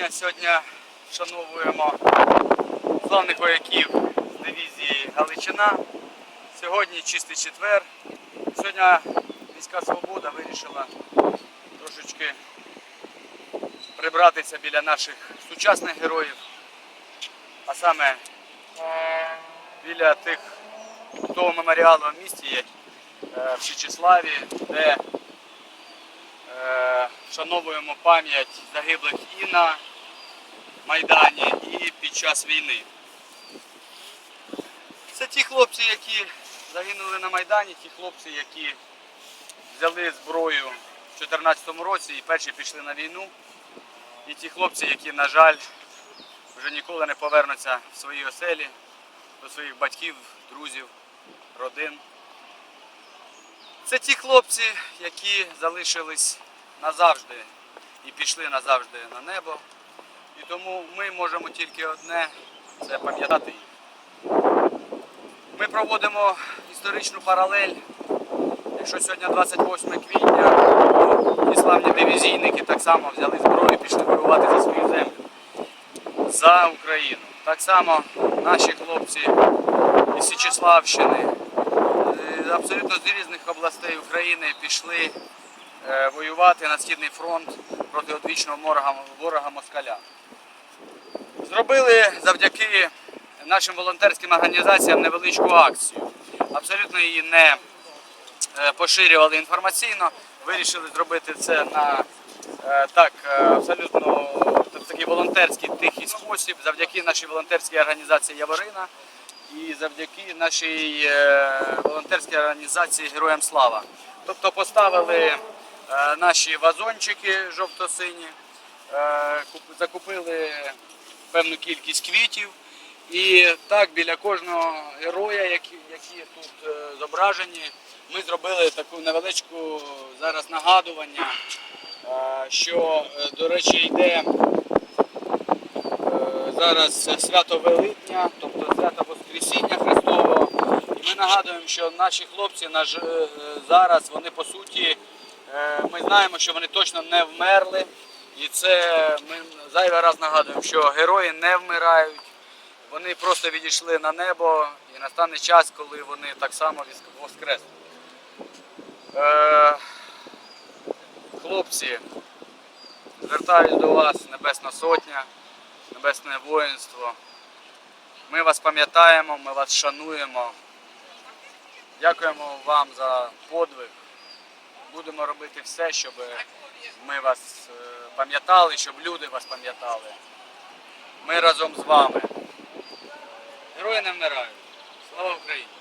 жовтня. Сьогодні вшановуємо славних вояків з дивізії Галичина. Сьогодні чистий четвер. Сьогодні міська свобода вирішила трошечки прибратися біля наших сучасних героїв, а саме біля тих того меморіалу в місті є е, в Січеславі, де е, вшановуємо пам'ять загиблих і на Майдані, і під час війни. Це ті хлопці, які загинули на Майдані, ті хлопці, які взяли зброю в 2014 році і перші пішли на війну. І ті хлопці, які, на жаль, вже ніколи не повернуться в свої оселі до своїх батьків, друзів, родин. Це ті хлопці, які залишились назавжди і пішли назавжди на небо. І тому ми можемо тільки одне це пам'ятати. Ми проводимо історичну паралель. Якщо сьогодні 28 квітня, то ті славні дивізійники так само взяли зброю і пішли воювати за свою землю, за Україну. Так само наші хлопці із Січеславщини, е, абсолютно з різних областей України пішли е, воювати на Східний фронт проти одвічного ворога москаля. Зробили завдяки нашим волонтерським організаціям невеличку акцію. Абсолютно її не е, поширювали інформаційно. Вирішили зробити це на е, так е, абсолютно такий волонтерський тихий спосіб, завдяки нашій волонтерській організації Яворина і завдяки нашій волонтерській організації Героям Слава. Тобто поставили наші вазончики жовто-сині, закупили певну кількість квітів. І так біля кожного героя, які, які тут е, зображені, ми зробили таку невеличку зараз нагадування, е, що, е, до речі, йде е, зараз свято Великдня, тобто свято Воскресіння Христового. І ми нагадуємо, що наші хлопці наш, е, зараз, вони по суті, е, ми знаємо, що вони точно не вмерли. І це ми зайвий раз нагадуємо, що герої не вмирають. Вони просто відійшли на небо і настане час, коли вони так само воскреснуть. Е, хлопці, звертаюсь до вас, Небесна Сотня, Небесне воїнство. Ми вас пам'ятаємо, ми вас шануємо. Дякуємо вам за подвиг. Будемо робити все, щоб ми вас е, пам'ятали, щоб люди вас пам'ятали. Ми разом з вами. Герої не вмирають. Слава Україні!